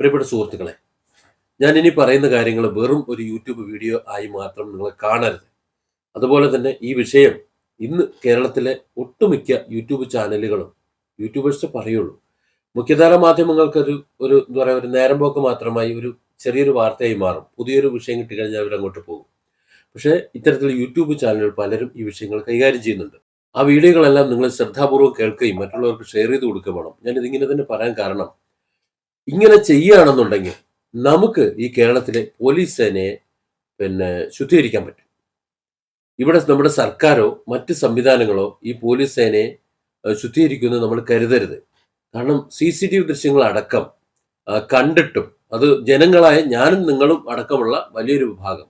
പ്രിയപ്പെട്ട സുഹൃത്തുക്കളെ ഞാൻ ഇനി പറയുന്ന കാര്യങ്ങൾ വെറും ഒരു യൂട്യൂബ് വീഡിയോ ആയി മാത്രം നിങ്ങൾ കാണരുത്. അതുപോലെ തന്നെ ഈ വിഷയം ഇന്ന് കേരളത്തിലെ ഒട്ടുമിക്ക യൂട്യൂബ് ചാനലുകളും യൂട്യൂബേഴ്സ് പറയുള്ളൂ. മുഖ്യധാര മാധ്യമങ്ങൾക്കൊരു ഒരു എന്താ പറയുക ഒരു നേരം പോക്ക് മാത്രമായി ഒരു ചെറിയൊരു വാർത്തയായി മാറും. പുതിയൊരു വിഷയം കിട്ടിക്കഴിഞ്ഞാൽ അവർ അങ്ങോട്ട് പോകും. പക്ഷേ ഇത്തരത്തിൽ യൂട്യൂബ് ചാനലുകൾ പലരും ഈ വിഷയങ്ങൾ കൈകാര്യം ചെയ്യുന്നുണ്ട്. ആ വീഡിയോകളെല്ലാം നിങ്ങൾ ശ്രദ്ധാപൂർവം കേൾക്കുകയും മറ്റുള്ളവർക്ക് ഷെയർ ചെയ്ത് കൊടുക്കുകയും വേണം. ഞാൻ ഇതിങ്ങനെ തന്നെ പറയാൻ കാരണം ഇങ്ങനെ ചെയ്യുകയാണെന്നുണ്ടെങ്കിൽ നമുക്ക് ഈ കേരളത്തിലെ പോലീസ് സേനയെ പിന്നെ ശുദ്ധീകരിക്കാൻ പറ്റും. ഇവിടെ നമ്മുടെ സർക്കാരോ മറ്റ് സംവിധാനങ്ങളോ ഈ പോലീസ് സേനയെ ശുദ്ധീകരിക്കുന്നത് നമ്മൾ കരുതരുത്. കാരണം സി സി ടി വി ദൃശ്യങ്ങൾ അടക്കം കണ്ടിട്ടും അത് ജനങ്ങളായ ഞാനും നിങ്ങളും അടക്കമുള്ള വലിയൊരു വിഭാഗം.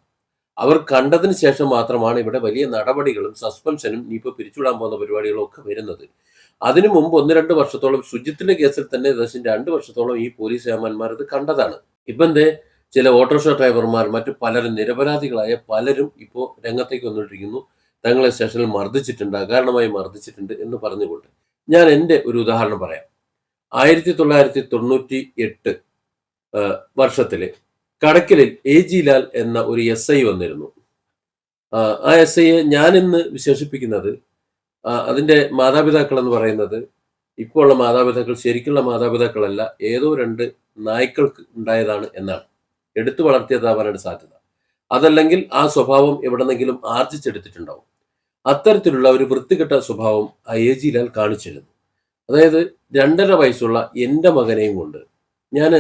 അവർ കണ്ടതിന് ശേഷം മാത്രമാണ് ഇവിടെ വലിയ നടപടികളും സസ്പെൻഷനും ഇനിയിപ്പോൾ പിരിച്ചുവിടാൻ പോകുന്ന പരിപാടികളും ഒക്കെ വരുന്നത്. അതിനു മുമ്പ് ഒന്ന് രണ്ട് വർഷത്തോളം ശുചിത്തിന്റെ കേസിൽ തന്നെ ഏകദേശം രണ്ട് വർഷത്തോളം ഈ പോലീസ് ഏമാന്മാർ ഇത് കണ്ടതാണ്. ഇപ്പം എന്തേ? ചില ഓട്ടോറിക്ഷ ഡ്രൈവർമാർ മറ്റു പലരും നിരപരാധികളായ പലരും ഇപ്പോൾ രംഗത്തേക്ക് വന്നിട്ടിരിക്കുന്നു. തങ്ങളെ സ്റ്റേഷനിൽ മർദ്ദിച്ചിട്ടുണ്ട് അകാരണമായി മർദ്ദിച്ചിട്ടുണ്ട് എന്ന് പറഞ്ഞുകൊണ്ട്. ഞാൻ എന്റെ ഒരു ഉദാഹരണം പറയാം. ആയിരത്തി തൊള്ളായിരത്തി തൊണ്ണൂറ്റി എട്ട് വർഷത്തിൽ കടക്കലിൽ എ ജി ലാൽ എന്ന ഒരു എസ് ഐ വന്നിരുന്നു. ആ, എസ് ഐയെ ഞാനിന്ന് വിശേഷിപ്പിക്കുന്നത് ആ, അതിന്റെ മാതാപിതാക്കൾ എന്ന് പറയുന്നത് ഇപ്പോൾ ഉള്ള മാതാപിതാക്കൾ ശരിക്കുള്ള മാതാപിതാക്കളല്ല ഏതോ രണ്ട് നായ്ക്കൾക്ക് ഉണ്ടായതാണ് എന്നാണ്. എടുത്തു വളർത്തിയതാവാനാണ് സാധ്യത. അതല്ലെങ്കിൽ ആ സ്വഭാവം എവിടെന്നെങ്കിലും ആർജിച്ചെടുത്തിട്ടുണ്ടാവും. അത്തരത്തിലുള്ള ഒരു വൃത്തികെട്ട സ്വഭാവം ആ എ ലാൽ കാണിച്ചിരുന്നു. അതായത് രണ്ടര വയസ്സുള്ള എന്റെ മകനെയും കൊണ്ട് ഞാൻ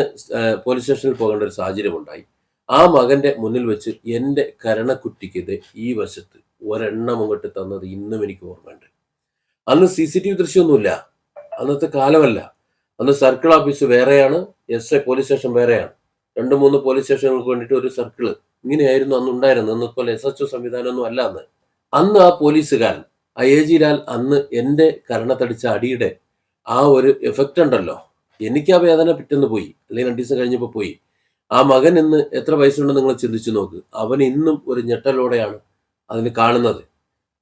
പോലീസ് സ്റ്റേഷനിൽ പോകേണ്ട ഒരു സാഹചര്യം ഉണ്ടായി ആ മകന്റെ മുന്നിൽ വെച്ച് എന്റെ കരണക്കുട്ടിക്കത് ഈ വശത്ത് ഒരെണ്ണം അങ്ങോട്ട് തന്നത് ഇന്നും എനിക്ക് ഓർമ്മയുണ്ട്. അന്ന് സി സി ടി വി ദൃശ്യമൊന്നുമില്ല. അന്നത്തെ കാലമല്ല. അന്ന് സർക്കിൾ ഓഫീസ് വേറെയാണ് എസ് എ പോലീസ് സ്റ്റേഷൻ വേറെയാണ്. രണ്ട് മൂന്ന് പോലീസ് സ്റ്റേഷനുകൾക്ക് വേണ്ടിയിട്ട് ഒരു സർക്കിൾ ഇങ്ങനെയായിരുന്നു അന്ന് ഉണ്ടായിരുന്നത്. അന്ന് പോലെ എസ് എച്ച് ഒ സംവിധാനമൊന്നും അല്ല അന്ന്. അന്ന് ആ പോലീസുകാരൻ ആ എ ജി ലാൽ അന്ന് എന്റെ കരണത്തടിച്ച അടിയുടെ ആ ഒരു എഫക്റ്റ് ഉണ്ടല്ലോ. എനിക്ക് ആ വേദന പിറ്റെന്ന് പോയി. അല്ലെങ്കിൽ രണ്ട് ദിവസം കഴിഞ്ഞപ്പോൾ പോയി. ആ മകൻ ഇന്ന് എത്ര വയസ്സുണ്ടെന്ന് നിങ്ങൾ ചിന്തിച്ചു നോക്ക്. അവൻ ഇന്നും ഒരു ഞെട്ടലോടെയാണ് അതിന് കാണുന്നത്.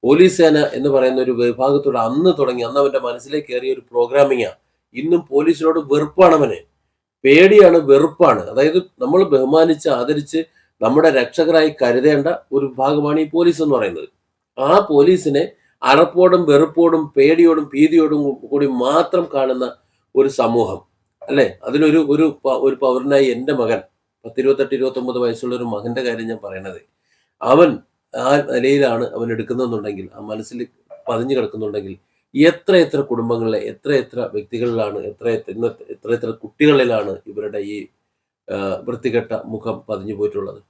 പോലീസ് സേന എന്ന് പറയുന്ന ഒരു വിഭാഗത്തോട് അന്ന് തുടങ്ങി അന്ന് അവന്റെ മനസ്സിലേക്ക് കയറിയ ഒരു പ്രോഗ്രാമിങ്ങാ ഇന്നും പോലീസിനോട് വെറുപ്പാണ് അവന്. പേടിയാണ് വെറുപ്പാണ്. അതായത് നമ്മൾ ബഹുമാനിച്ച് ആദരിച്ച് നമ്മുടെ രക്ഷകരായി കരുതേണ്ട ഒരു വിഭാഗമാണ് ഈ പോലീസ് എന്ന് പറയുന്നത്. ആ പോലീസിനെ അറപ്പോടും വെറുപ്പോടും പേടിയോടും ഭീതിയോടും കൂടി മാത്രം കാണുന്ന ഒരു സമൂഹം. അല്ലെ? അതിലൊരു ഒരു ഒരു പൗരനായി എന്റെ മകൻ പത്തിരുപത്തെട്ട് ഇരുപത്തൊമ്പത് വയസ്സുള്ള ഒരു മകന്റെ കാര്യം ഞാൻ പറയണത്. അവൻ ആ നിലയിലാണ് അവൻ എടുക്കുന്നതെന്നുണ്ടെങ്കിൽ ആ മനസ്സിൽ പതിഞ്ഞു കിടക്കുന്നുണ്ടെങ്കിൽ എത്ര എത്ര കുടുംബങ്ങളിലെ എത്ര എത്ര വ്യക്തികളിലാണ് എത്ര എത്ര എത്ര കുട്ടികളിലാണ് ഇവരുടെ ഈ വൃത്തികെട്ട മുഖം പതിഞ്ഞു പോയിട്ടുള്ളത്.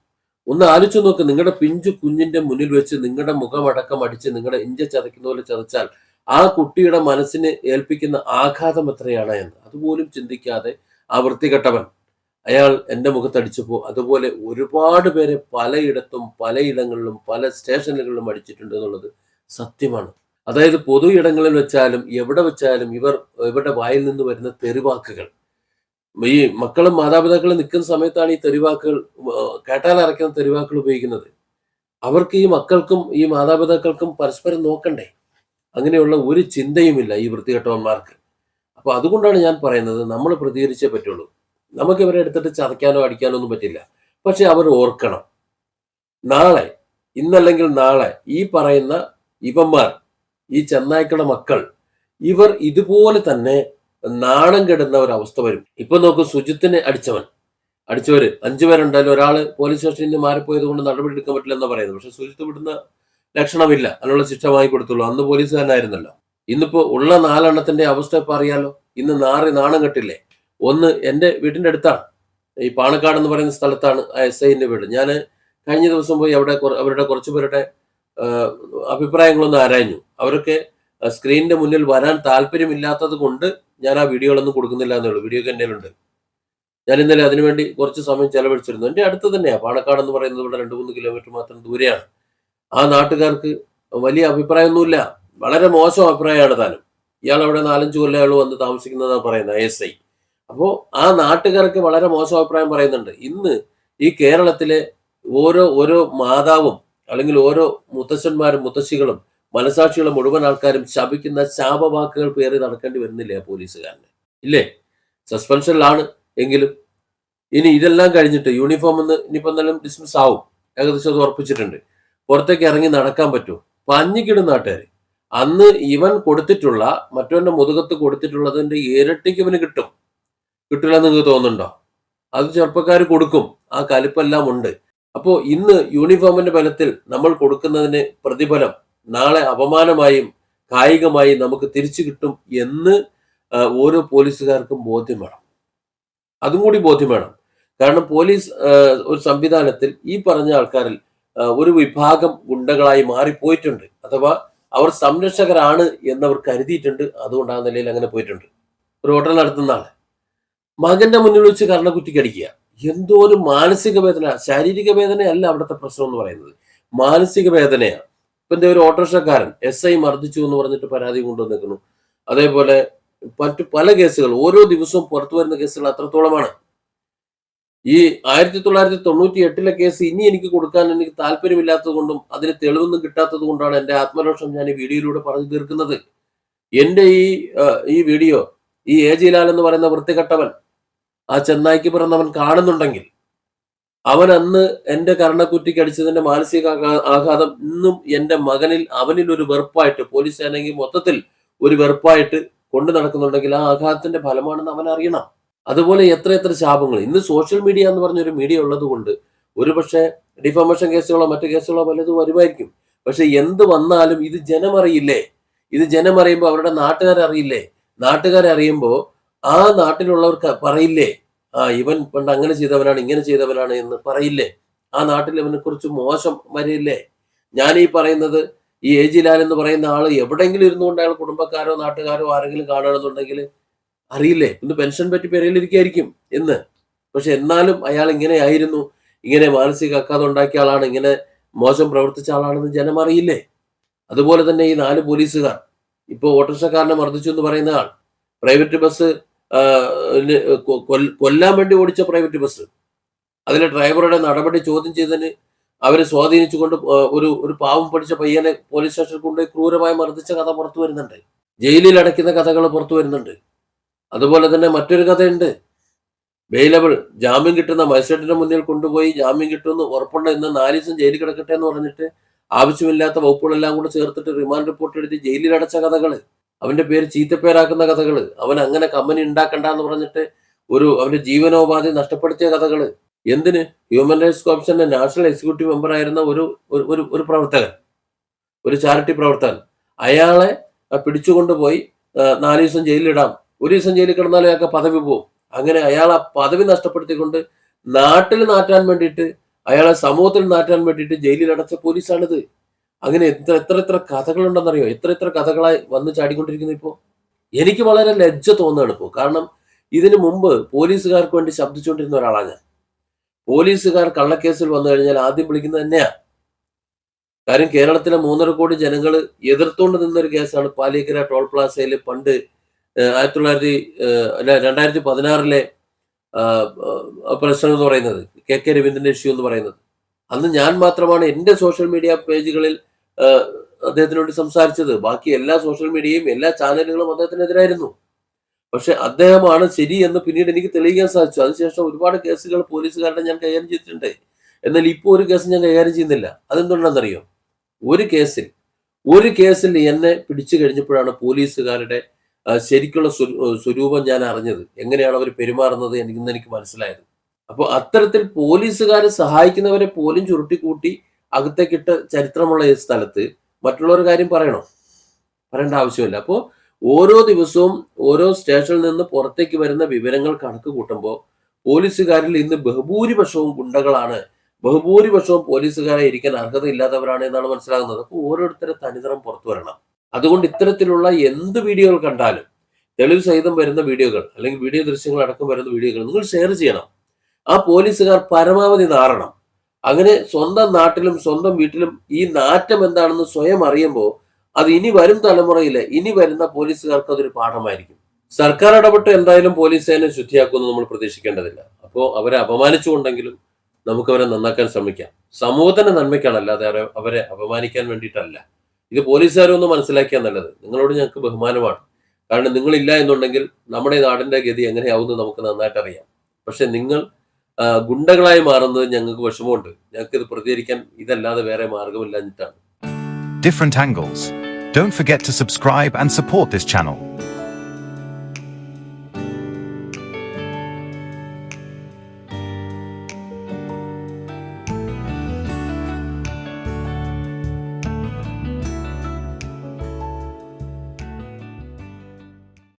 ഒന്ന് ആലോചിച്ച് നോക്ക് നിങ്ങളുടെ പിഞ്ചു കുഞ്ഞിന്റെ മുന്നിൽ വെച്ച് നിങ്ങളുടെ മുഖമടക്കം അടിച്ച് നിങ്ങളുടെ ഇഞ്ച ചതയ്ക്കുന്ന പോലെ ചതച്ചാൽ ആ കുട്ടിയുടെ മനസ്സിനെ ഏൽപ്പിക്കുന്ന ആഘാതം എത്രയാണ് എന്ന്. അതുപോലും ചിന്തിക്കാതെ ആ വൃത്തികെട്ടവൻ അയാൾ എന്റെ മുഖത്തടിച്ചപ്പോൾ അതുപോലെ ഒരുപാട് പേരെ പലയിടത്തും പലയിടങ്ങളിലും പല സ്റ്റേഷനുകളിലും അടിച്ചിട്ടുണ്ട് എന്നുള്ളത് സത്യമാണ്. അതായത് പൊതു ഇടങ്ങളിൽ വെച്ചാലും എവിടെ വെച്ചാലും ഇവർ ഇവരുടെ വായിൽ നിന്ന് വരുന്ന തെറിവാക്കുകൾ. ഈ മക്കളും മാതാപിതാക്കളും നിൽക്കുന്ന സമയത്താണ് ഈ തെറിവാക്കുകൾ കേട്ടാൽ അറയ്ക്കുന്ന തെറിവാക്കുകൾ ഉപയോഗിക്കുന്നത്. അവർക്ക് ഈ മക്കൾക്കും ഈ മാതാപിതാക്കൾക്കും പരസ്പരം നോക്കണ്ടേ? അങ്ങനെയുള്ള ഒരു ചിന്തയുമില്ല ഈ വൃത്തികെട്ടവന്മാർക്ക്. അപ്പൊ അതുകൊണ്ടാണ് ഞാൻ പറയുന്നത് നമ്മൾ പ്രതികരിച്ചേ പറ്റുള്ളൂ. നമുക്ക് ഇവരെ എടുത്തിട്ട് ചതയ്ക്കാനോ അടിക്കാനോ ഒന്നും പറ്റില്ല. പക്ഷെ അവർ ഓർക്കണം. നാളെ ഇന്നല്ലെങ്കിൽ നാളെ ഈ പറയുന്ന ഇവന്മാർ ഈ ചെന്നായ്ക്കളുടെ മക്കൾ ഇവർ ഇതുപോലെ തന്നെ നാണം കെടുന്ന ഒരു അവസ്ഥ വരും. ഇപ്പൊ നോക്കും സുജിത്തിനെ അടിച്ചവൻ. അടിച്ചവര് അഞ്ചു പേരുണ്ടായാലും ഒരാൾ പോലീസ് സ്റ്റേഷനിൽ മാറിപ്പോയത് കൊണ്ട് നടപടി എടുക്കാൻ പറ്റില്ലെന്നാ പറയുന്നത്. പക്ഷെ സുജിത്ത് വിടുന്ന ലക്ഷണമില്ല. അതിനുള്ള ശിക്ഷ വാങ്ങിക്കൊടുത്തുള്ളൂ അന്ന് പോലീസ് പോലീസുകാരനായിരുന്നല്ലോ. ഇന്നിപ്പോ ഉള്ള നാലെണ്ണത്തിന്റെ അവസ്ഥ ഇപ്പൊ അറിയാലോ. ഇന്ന് നാറി നാണം കെട്ടില്ലേ? ഒന്ന് എന്റെ വീടിന്റെ അടുത്താണ്. ഈ പാണക്കാട് എന്ന് പറയുന്ന സ്ഥലത്താണ് ആ എസ് ഐന്റെ വീട്. ഞാൻ കഴിഞ്ഞ ദിവസം പോയി അവിടെ അവരുടെ കുറച്ച് പേരുടെ അഭിപ്രായങ്ങളൊന്ന് ആരാഞ്ഞു. അവരൊക്കെ സ്ക്രീനിന്റെ മുന്നിൽ വരാൻ താല്പര്യമില്ലാത്തത് കൊണ്ട് ഞാൻ ആ വീഡിയോകളൊന്നും കൊടുക്കുന്നില്ല എന്നേ ഉള്ളൂ. വീഡിയോ ഒക്കെ ഞാൻ ഇന്നലെ അതിനുവേണ്ടി കുറച്ച് സമയം ചെലവഴിച്ചിരുന്നു. എന്റെ അടുത്ത് തന്നെയാണ് പാണക്കാട് എന്ന് പറയുന്നത് ഇവിടെ രണ്ട് മൂന്ന് കിലോമീറ്റർ മാത്രം ദൂരെയാണ്. ആ നാട്ടുകാർക്ക് വലിയ അഭിപ്രായമൊന്നുമില്ല. വളരെ മോശം അഭിപ്രായമാണ് താനും. ഇയാൾ അവിടെ നാലഞ്ച് കൊല്ലം അയാൾ വന്ന് താമസിക്കുന്നതാണ് പറയുന്നത് എസ് ഐ. അപ്പോൾ ആ നാട്ടുകാർക്ക് വളരെ മോശം അഭിപ്രായം പറയുന്നുണ്ട്. ഇന്ന് ഈ കേരളത്തിലെ ഓരോ ഓരോ മാതാവും അല്ലെങ്കിൽ ഓരോ മുത്തശ്ശന്മാരും മുത്തശ്ശികളും മനസാക്ഷികളെ മുഴുവൻ ആൾക്കാരും ശപിക്കുന്ന ശാപവാക്കുകൾ പേറി നടക്കേണ്ടി വരുന്നില്ലേ പോലീസുകാരന്? ഇല്ലേ? സസ്പെൻഷനിലാണ് എങ്കിലും ഇനി ഇതെല്ലാം കഴിഞ്ഞിട്ട് യൂണിഫോം ഒന്ന് ഇനിയിപ്പോ എന്തായാലും ഡിസ്മിസ് ആവും. ഏകദേശം അത് ഉറപ്പിച്ചിട്ടുണ്ട്. പുറത്തേക്ക് ഇറങ്ങി നടക്കാൻ പറ്റുമോ? പഞ്ഞിക്കിടും നാട്ടുകാർ അന്ന് ഇവൻ കൊടുത്തിട്ടുള്ള മറ്റവന്റെ മുതുകത്ത് കൊടുത്തിട്ടുള്ളതിന്റെ ഇരട്ടിക്ക് ഇവന് കിട്ടും. കിട്ടില്ല എന്ന് നിങ്ങൾക്ക് തോന്നുന്നുണ്ടോ? അത് ചെറുപ്പക്കാർ കൊടുക്കും. ആ കലിപ്പെല്ലാം ഉണ്ട്. അപ്പോൾ ഇന്ന് യൂണിഫോമിന്റെ ബലത്തിൽ നമ്മൾ കൊടുക്കുന്നതിന് പ്രതിഫലം നാളെ അപമാനമായും കായികമായും നമുക്ക് തിരിച്ചു കിട്ടും എന്ന് ഓരോ പോലീസുകാർക്കും ബോധ്യം വേണം. അതും കൂടി ബോധ്യം വേണം. കാരണം പോലീസ് ഒരു സംവിധാനത്തിൽ ഈ പറഞ്ഞ ആൾക്കാരിൽ ഒരു വിഭാഗം ഗുണ്ടകളായി മാറിപ്പോയിട്ടുണ്ട്. അഥവാ അവർ സംരക്ഷകരാണ് എന്നവർ കരുതിയിട്ടുണ്ട്. അതുകൊണ്ട് ആ നിലയിൽ അങ്ങനെ പോയിട്ടുണ്ട്. ഒരു ഹോട്ടൽ നടത്തുന്ന ആൾ. മകന്റെ മുന്നിൽ വെച്ച് കർണക്കുറ്റിക്ക് അടിക്കുക. എന്തോ ഒരു മാനസിക വേദന ശാരീരിക വേദനയല്ല അവിടുത്തെ പ്രശ്നം എന്ന് പറയുന്നത്. മാനസിക വേദനയാണ് ഇപ്പൊ എന്റെ ഒരു ഓട്ടോറിക്ഷക്കാരൻ എസ് ഐ മർദ്ദിച്ചു എന്ന് പറഞ്ഞിട്ട് പരാതി കൊണ്ടുവന്നിരിക്കുന്നു അതേപോലെ മറ്റു പല കേസുകൾ ഓരോ ദിവസവും പുറത്തു വരുന്ന കേസുകൾ അത്രത്തോളമാണ്. ഈ ആയിരത്തി തൊള്ളായിരത്തി തൊണ്ണൂറ്റി എട്ടിലെ കേസ് ഇനി എനിക്ക് കൊടുക്കാൻ എനിക്ക് താല്പര്യമില്ലാത്തത് കൊണ്ടും അതിന് തെളിവൊന്നും കിട്ടാത്തത് കൊണ്ടാണ് എന്റെ ആത്മരോഷം ഞാൻ ഈ വീഡിയോയിലൂടെ പറഞ്ഞു തീർക്കുന്നത്. എന്റെ ഈ ഈ വീഡിയോ ഈ എ ജി ലാൽ എന്ന് പറയുന്ന വൃത്തികെട്ടവൻ ആ ചെന്നായിക്ക് പിറന്നവൻ കാണുന്നുണ്ടെങ്കിൽ അവൻ അന്ന് എന്റെ കർണക്കുറ്റിക്ക് അടിച്ചതിന്റെ മാനസിക ആഘാതം ഇന്നും എന്റെ മകനിൽ അവനിൽ ഒരു വെറുപ്പായിട്ട് പോലീസ് സേനയ്ക്ക് മൊത്തത്തിൽ ഒരു വെറുപ്പായിട്ട് കൊണ്ടു നടക്കുന്നുണ്ടെങ്കിൽ ആ ആഘാതത്തിന്റെ ഫലമാണെന്ന് അവൻ അറിയണം. അതുപോലെ എത്ര എത്ര ശാപങ്ങൾ. ഇന്ന് സോഷ്യൽ മീഡിയ എന്ന് പറഞ്ഞ ഒരു മീഡിയ ഉള്ളത് കൊണ്ട് ഒരുപക്ഷെ ഡിഫോമേഷൻ കേസുകളോ മറ്റു കേസുകളോ പലതും വരുമായിരിക്കും. പക്ഷെ എന്ത് വന്നാലും ഇത് ജനമറിയില്ലേ? ഇത് ജനമറിയുമ്പോൾ അവരുടെ നാട്ടുകാരറിയില്ലേ? നാട്ടുകാരെ അറിയുമ്പോൾ ആ നാട്ടിലുള്ളവർക്ക് പറയില്ലേ? ആ ഇവൻ പണ്ട് അങ്ങനെ ചെയ്തവനാണ് ഇങ്ങനെ ചെയ്തവനാണ് എന്ന് പറയില്ലേ? ആ നാട്ടിൽ ഇവനെ കുറിച്ച് മോശം വരില്ലേ ഞാൻ ഈ പറയുന്നത് ഈ എ ജി ലാൽ എന്ന് പറയുന്ന ആൾ എവിടെയെങ്കിലും ഇരുന്നുകൊണ്ട് അയാൾ കുടുംബക്കാരോ നാട്ടുകാരോ ആരെങ്കിലും കാണണമെന്നുണ്ടെങ്കിൽ അറിയില്ലേ? ഇന്ന് പെൻഷൻ പറ്റി പെരയിലിരിക്കായിരിക്കും എന്ന്. പക്ഷെ എന്നാലും അയാൾ ഇങ്ങനെ ആയിരുന്നു. ഇങ്ങനെ മാനസിക അക്കാതെ ഉണ്ടാക്കിയ ആളാണ് ഇങ്ങനെ മോശം പ്രവർത്തിച്ച ആളാണെന്ന് ജനം അറിയില്ലേ? അതുപോലെ തന്നെ ഈ നാല് പോലീസുകാർ ഇപ്പോൾ ഓട്ടോറിക്ഷക്കാരനെ മർദ്ദിച്ചു എന്ന് പറയുന്ന ആൾ പ്രൈവറ്റ് ബസ് കൊല്ലാൻ വേണ്ടി ഓടിച്ച പ്രൈവറ്റ് ബസ് അതിലെ ഡ്രൈവറുടെ നടപടി ചോദ്യം ചെയ്തതിന് അവരെ സ്വാധീനിച്ചുകൊണ്ട് ഒരു ഒരു പാവം പഠിച്ച പയ്യനെ പോലീസ് സ്റ്റേഷനിൽ കൊണ്ടുപോയി ക്രൂരമായി മർദ്ദിച്ച കഥ പുറത്തു വരുന്നുണ്ട്. ജയിലിൽ അടയ്ക്കുന്ന കഥകൾ പുറത്തു വരുന്നുണ്ട്. അതുപോലെ തന്നെ മറ്റൊരു കഥയുണ്ട്. ബെയിലബിൾ ജാമ്യം കിട്ടുന്ന മജിസ്ട്രേറ്റിന്റെ മുന്നിൽ കൊണ്ടുപോയി ജാമ്യം കിട്ടുമെന്ന് ഉറപ്പുണ്ട് ഇന്ന് നാല് ദിവസം ജയിലിൽ കിടക്കട്ടെ എന്ന് പറഞ്ഞിട്ട് ആവശ്യമില്ലാത്ത വകുപ്പുകളെല്ലാം കൂടെ ചേർത്തിട്ട് റിമാൻഡ് റിപ്പോർട്ട് എഴുതി ജയിലിൽ അടച്ച കഥകൾ. അവന്റെ പേര് ചീത്തപ്പേരാക്കുന്ന കഥകൾ. അവൻ അങ്ങനെ കമ്പനി ഉണ്ടാക്കണ്ട എന്ന് പറഞ്ഞിട്ട് ഒരു അവന്റെ ജീവനോപാധി നഷ്ടപ്പെടുത്തിയ കഥകൾ. എന്തിന്? ഹ്യൂമൻ റൈറ്റ്സ് കോമിഷന്റെ നാഷണൽ എക്സിക്യൂട്ടീവ് മെമ്പർ ആയിരുന്ന ഒരു- ഒരു ഒരു പ്രവർത്തകൻ. ഒരു ചാരിറ്റി പ്രവർത്തകൻ. അയാളെ പിടിച്ചുകൊണ്ടുപോയി നാല് ദിവസം ജയിലിലിടാം. ഒരു ദിവസം ജയിലിൽ കിടന്നാലും അയാൾക്ക് പദവി പോവും. അങ്ങനെ അയാൾ ആ പദവി നഷ്ടപ്പെടുത്തിക്കൊണ്ട് നാട്ടിൽ നാറ്റാൻ വേണ്ടിയിട്ട് അയാളെ സമൂഹത്തിൽ നാറ്റാൻ വേണ്ടിയിട്ട് ജയിലിൽ അടച്ച പോലീസാണിത്. അങ്ങനെ എത്ര എത്ര എത്ര കഥകളുണ്ടെന്നറിയോ? എത്ര എത്ര കഥകളായി വന്ന് ചാടിക്കൊണ്ടിരിക്കുന്നു ഇപ്പോൾ എനിക്ക് വളരെ ലജ്ജ തോന്നുകയാണ് ഇപ്പോൾ കാരണം ഇതിനു മുമ്പ് പോലീസുകാർക്ക് വേണ്ടി ശബ്ദിച്ചുകൊണ്ടിരുന്ന ഒരാളാണ് ഞാൻ. പോലീസുകാർ കള്ളക്കേസിൽ വന്നു കഴിഞ്ഞാൽ ആദ്യം വിളിക്കുന്നത് തന്നെയാ കാര്യം കേരളത്തിലെ മൂന്നര കോടി ജനങ്ങൾ എതിർത്തുകൊണ്ട് നിന്നൊരു കേസാണ് പാലിക്കര ടോൾ പ്ലാസയിൽ പണ്ട് ആയിരത്തി തൊള്ളായിരത്തി രണ്ടായിരത്തി പതിനാറിലെ പ്രശ്നം എന്ന് പറയുന്നത്. കെ കെ രവീന്ദ്രന്റെ ഇഷ്യൂ എന്ന് പറയുന്നത്. അന്ന് ഞാൻ മാത്രമാണ് എന്റെ സോഷ്യൽ മീഡിയ പേജുകളിൽ അദ്ദേഹത്തിനോട് സംസാരിച്ചത്. ബാക്കി എല്ലാ സോഷ്യൽ മീഡിയയും എല്ലാ ചാനലുകളും അദ്ദേഹത്തിനെതിരായിരുന്നു. പക്ഷെ അദ്ദേഹമാണ് ശരി എന്ന് പിന്നീട് എനിക്ക് തെളിയിക്കാൻ സാധിച്ചു. അതിനുശേഷം ഒരുപാട് കേസുകൾ പോലീസുകാരുടെ ഞാൻ കൈകാര്യം ചെയ്തിട്ടുണ്ട്. എന്നാൽ ഇപ്പോൾ ഒരു കേസ് ഞാൻ കൈകാര്യം ചെയ്യുന്നില്ല. അതെന്തുകൊണ്ടാണെന്നറിയോ? ഒരു കേസിൽ ഒരു കേസിൽ എന്നെ പിടിച്ചു കഴിഞ്ഞപ്പോഴാണ് പോലീസുകാരുടെ ശരിക്കുള്ള സ്വരൂപം ഞാൻ അറിഞ്ഞത്. എങ്ങനെയാണ് അവർ പെരുമാറുന്നത് എനിക്ക് എനിക്ക് മനസ്സിലായത്. അപ്പോൾ അത്തരത്തിൽ പോലീസുകാരെ സഹായിക്കുന്നവരെ പോലും ചുരുട്ടിക്കൂട്ടി അകത്തേക്കിട്ട ചരിത്രമുള്ള ഈ സ്ഥലത്ത് മറ്റുള്ളവർ കാര്യം പറയണോ? പറയേണ്ട ആവശ്യമില്ല. അപ്പോൾ ഓരോ ദിവസവും ഓരോ സ്റ്റേഷനിൽ നിന്ന് പുറത്തേക്ക് വരുന്ന വിവരങ്ങൾ കണക്ക് കൂട്ടുമ്പോൾ പോലീസുകാരിൽ ഇന്ന് ബഹുഭൂരിപക്ഷവും ഗുണ്ടകളാണ്. ബഹുഭൂരിപക്ഷവും പോലീസുകാരെ ഇരിക്കാൻ അർഹതയില്ലാത്തവരാണ് എന്നാണ് മനസ്സിലാകുന്നത്. അപ്പോൾ ഓരോരുത്തരെ തനിതരം പുറത്തു വരണം. അതുകൊണ്ട് ഇത്തരത്തിലുള്ള എന്ത് വീഡിയോകൾ കണ്ടാലും തെളിവ് സഹിതം വരുന്ന വീഡിയോകൾ അല്ലെങ്കിൽ വീഡിയോ ദൃശ്യങ്ങൾ അടക്കം വരുന്ന വീഡിയോകൾ നിങ്ങൾ ഷെയർ ചെയ്യണം. ആ പോലീസുകാർ പരമാവധി നാറണം. അങ്ങനെ സ്വന്തം നാട്ടിലും സ്വന്തം വീട്ടിലും ഈ നാറ്റം എന്താണെന്ന് സ്വയം അറിയുമ്പോൾ അത് ഇനി വരും തലമുറയിലെ ഇനി വരുന്ന പോലീസുകാർക്ക് അതൊരു പാഠമായിരിക്കും. സർക്കാർ ഇടപെട്ട് എന്തായാലും പോലീസ് സേന ശുദ്ധിയാക്കുമെന്ന് നമ്മൾ പ്രതീക്ഷിക്കേണ്ടതില്ല. അപ്പോൾ അവരെ അപമാനിച്ചുകൊണ്ടെങ്കിലും നമുക്ക് അവരെ നന്നാക്കാൻ ശ്രമിക്കാം. സമൂഹത്തിന്റെ നന്മയ്ക്കാണ് അല്ലാതെ അവരെ- അപമാനിക്കാൻ വേണ്ടിയിട്ടല്ല. ഇത് പോലീസുകാരൊന്ന് മനസ്സിലാക്കിയാൽ നല്ലത്. നിങ്ങളോട് ഞങ്ങൾക്ക് ബഹുമാനമാണ്. കാരണം നിങ്ങളില്ല എന്നുണ്ടെങ്കിൽ നമ്മുടെ നാടിന്റെ ഗതി എങ്ങനെയാവുമെന്ന് നമുക്ക് നന്നായിട്ട് അറിയാം പക്ഷെ നിങ്ങൾ ഗുണ്ടകളായി മാറുന്നത് ഞങ്ങൾക്ക് വിഷമമുണ്ട് ഞങ്ങൾക്ക് ഇത് പ്രതികരിക്കാൻ ഇതല്ലാതെ വേറെ മാർഗമില്ലാഞ്ഞിട്ടാണ് different angles. Don't forget to subscribe and support this channel.